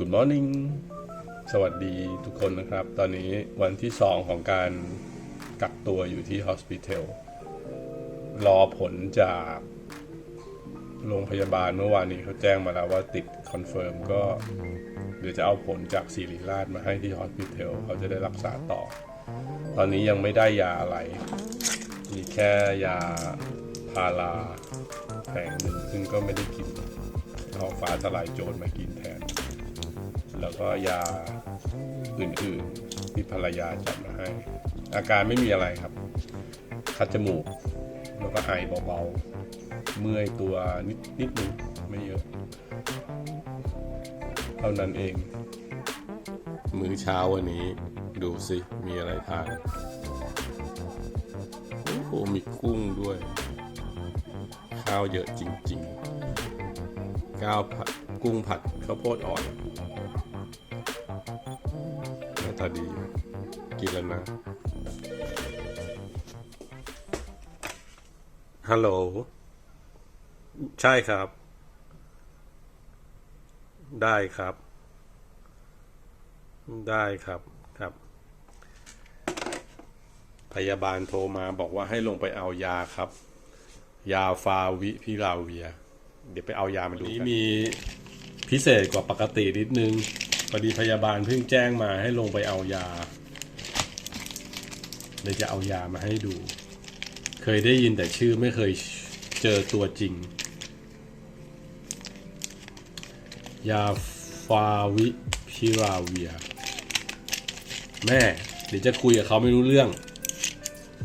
Good morning สวัสดีทุกคนนะครับ ตอนนี้วันที่ 2 ของการกักตัวอยู่ที่ Hospital รอผลจากโรงพยาบาลเมื่อวานนี้เขาแจ้งมาแล้วว่าติดคอนเฟิร์มก็เดี๋ยวจะเอาผลจากศิริราชมาให้ที่ Hospital เขาจะได้รักษาต่อ ตอนนี้ยังไม่ได้ยาอะไร มีแค่ยาพาราแผงหนึ่งซึ่งก็ไม่ได้กินเอาฟ้าทลายโจรมากินแทน แล้วก็ยาอื่นๆที่ภรรยาจัดมาให้ อาการไม่มีอะไรครับ คัดจมูก แล้วก็ไอเบาๆ เมื่อยตัวนิดนิดนึงไม่เยอะ เท่านั้นเอง มื้อเช้าวันนี้ดูสิมีอะไรทานโอ้โหมีกุ้งด้วย ข้าวเยอะจริงๆก้าวผัดกุ้งผัดข้าวโพดอ่อน ตาดี กินแล้วนะ ฮัลโหล ใช่ครับ ได้ครับ ได้ครับ ครับ พยาบาลโทรมาบอกว่าให้ลงไปเอายาครับ ยาฟาวิพิลาเวีย เดี๋ยวไปเอายามาดูนี้มีพิเศษกว่าปกตินิดนึง พอดีพยาบาลเพิ่งแจ้งมาให้ลงไปเอายา เลยจะเอายามาให้ดู เคยได้ยินแต่ชื่อไม่เคยเจอตัวจริง ยาฟาวิพิลาเวีย แม่ เดี๋ยวจะคุยกับเขาไม่รู้เรื่อง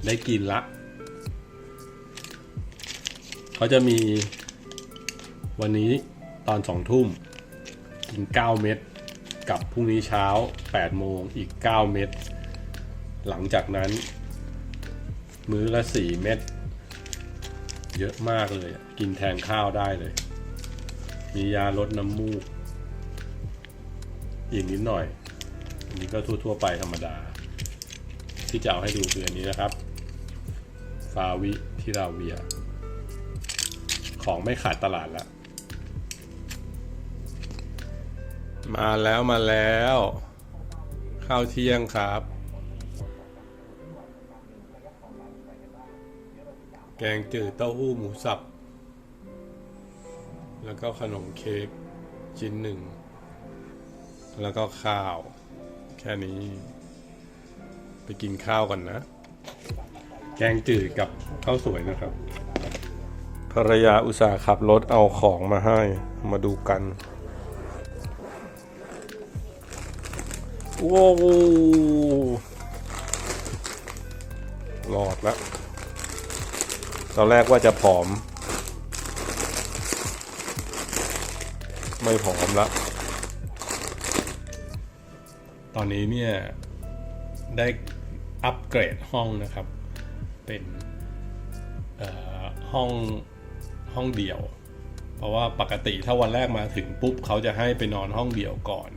ได้กินละ เขาจะมีวันนี้ตอนสองทุ่ม กิน9เม็ด กับพรุ่งนี้เช้า 8 โมงอีก 9 เม็ด หลังจากนั้น มื้อละ 4 เม็ด เยอะมากเลย กินแทนข้าวได้เลย มียาลดน้ำมูก อีกนิดหน่อย อันนี้ก็ทั่ว ๆ ไปธรรมดา ที่จะเอาให้ดูคืออันนี้นะครับ ฟาวิพิราเวีย ของไม่ขาดตลาดแล้ว มาแล้วมาแล้ว ข้าวเที่ยงครับ แกงจืดเต้าหู้หมูสับ แล้วก็ขนมเค้กชิ้นหนึ่ง แล้วก็ข้าว แค่นี้ ไปกินข้าวก่อนนะ แกงจืดกับข้าวสวยนะครับภรรยาอุตส่าห์ขับรถเอาของมาให้มาดูกัน โว้าวหลอดแล้วตอนแรกว่าจะผอม ไม่ผอมละ ตอนนี้เนี่ย ได้อัปเกรดห้องนะครับ เป็นห้องห้องเดี่ยว เพราะว่าปกติถ้าวันแรกมาถึงปุ๊บเขาจะให้ไปนอนห้องเดี่ยวก่อน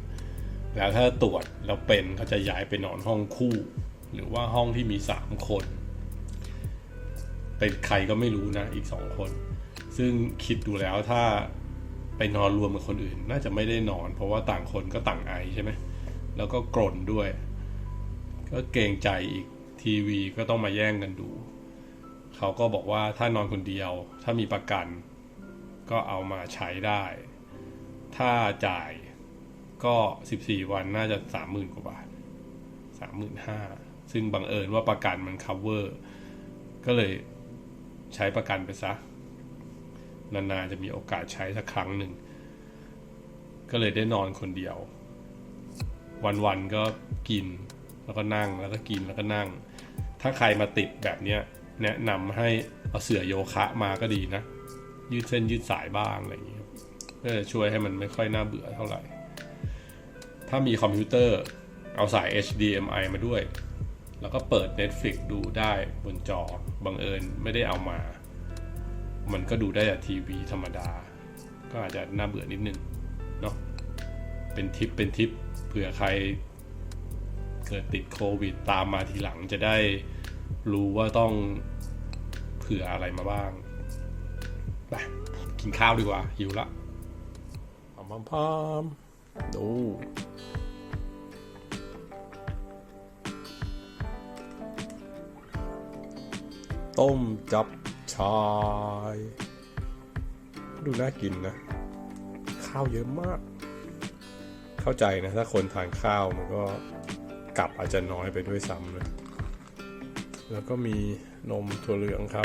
แล้วถ้าตรวจแล้วเป็นเขาจะย้ายไปนอนห้องคู่ หรือว่าห้องที่มีสามคนเป็นใครก็ไม่รู้นะอีกสองคน ซึ่งคิดดูแล้วถ้าไปนอนรวมกับคนอื่น น่าจะไม่ได้นอน เพราะว่าต่างคนก็ต่างไอใช่ไหมแล้วก็กรนด้วย ก็เกรงใจอีกทีวีก็ต้องมาแย่งกันดู เขาก็บอกว่าถ้านอนคนเดียว ถ้ามีประกัน ก็เอามาใช้ได้ ถ้าจ่าย ก็ 14 วันน่าจะ 30,000 กว่าบาท 35,000 ซึ่งบังเอิญว่าประกันมัน cover ก็เลยใช้ประกันไปซะ นานๆจะมีโอกาสใช้สักครั้งหนึ่ง ก็เลยได้นอนคนเดียว วันๆก็กินแล้วก็นั่งแล้วก็กินแล้วก็นั่ง ถ้าใครมาติดแบบเนี้ยแนะนำให้เอาเสื่อโยคะมาก็ดีนะ ยืดเส้นยืดสายบ้างอะไรอย่างเงี้ยเพื่อจะช่วยให้มันไม่ค่อยน่าเบื่อเท่าไหร่ ถ้ามีคอมพิวเตอร์เอาสาย HDMI มาด้วย แล้วก็เปิด Netflix ดูได้บนจอ บังเอิญไม่ได้เอามา มันก็ดูได้จากทีวีธรรมดา ก็อาจจะน่าเบื่อนิดนึง เนาะ เป็นทิป เป็นทิป เผื่อใครเกิดติดโควิดตามมาทีหลังจะได้รู้ว่าต้องเผื่ออะไรมาบ้าง ไปกินข้าวดีกว่า หิวละพอมพอมดู ต้มจับชาย ดูน่ากินนะ ข้าวเยอะมาก เข้าใจนะ ถ้าคนทานข้าวมันก็กลับอาจจะน้อยไปด้วยซ้ำนะแล้วก็มีนมถั่วเหลืองครับ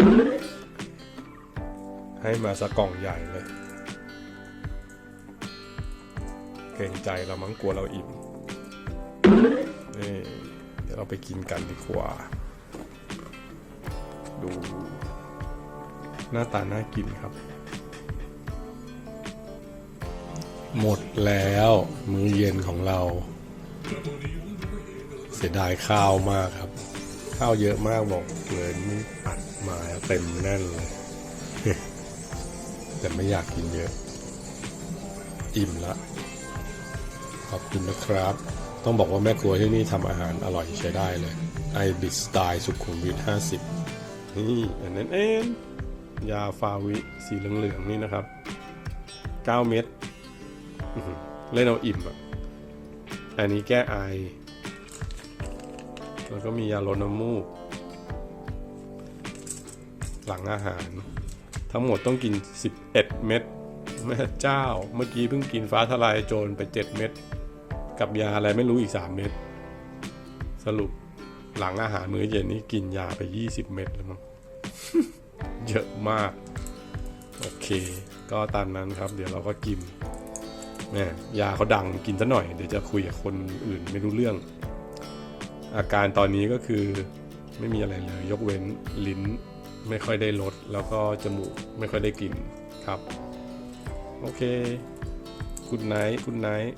ให้มาสักกล่องใหญ่เลย เกรงใจเรามั้งกลัวเราอิ่มนี่เดี๋ยวเราไปกินกันดีกว่า ดู หน้าตาน่ากินครับ หมดแล้วมื้อเย็นของเรา เสียดายข้าวมากครับ ข้าวเยอะมากบอกเลยนี่อัดมาเต็มแน่นเลย แต่ไม่อยากกินเยอะ อิ่มละขอบคุณนะครับ ต้องบอกว่าแม่ครัวที่นี่ทำอาหารอร่อยใช้ได้เลย ไอบิสไตล์สุขุมวิท 50 นี่อันนั้นเองยาฟาวิสีเหลืองๆนี่นะครับ 9 เม็ดเล่นเอาอิ่มอะ อันนี้แก้ไอ แล้วก็มียาลดน้ำมูก หลังอาหาร ทั้งหมดต้องกิน 11 เม็ดแม่เจ้า เมื่อกี้เพิ่งกินฟ้าทลายโจรไป 7 เม็ดกับยาอะไรไม่รู้อีก 3 เม็ดสรุป หลังอาหารมื้อเย็นนี่กินยาไป 20 เม็ดแล้วมั้งเยอะมาก โอเค ก็ตามนั้นครับ เดี๋ยวเราก็กินแม่ยาเขาดังกินซะหน่อย เดี๋ยวจะคุยกับคนอื่นไม่รู้เรื่อง อาการตอนนี้ก็คือไม่มีอะไรเลย ยกเว้นลิ้นไม่ค่อยได้ลด แล้วก็จมูกไม่ค่อยได้กลิ่นครับ โอเค คุณไนท์คุณไนท์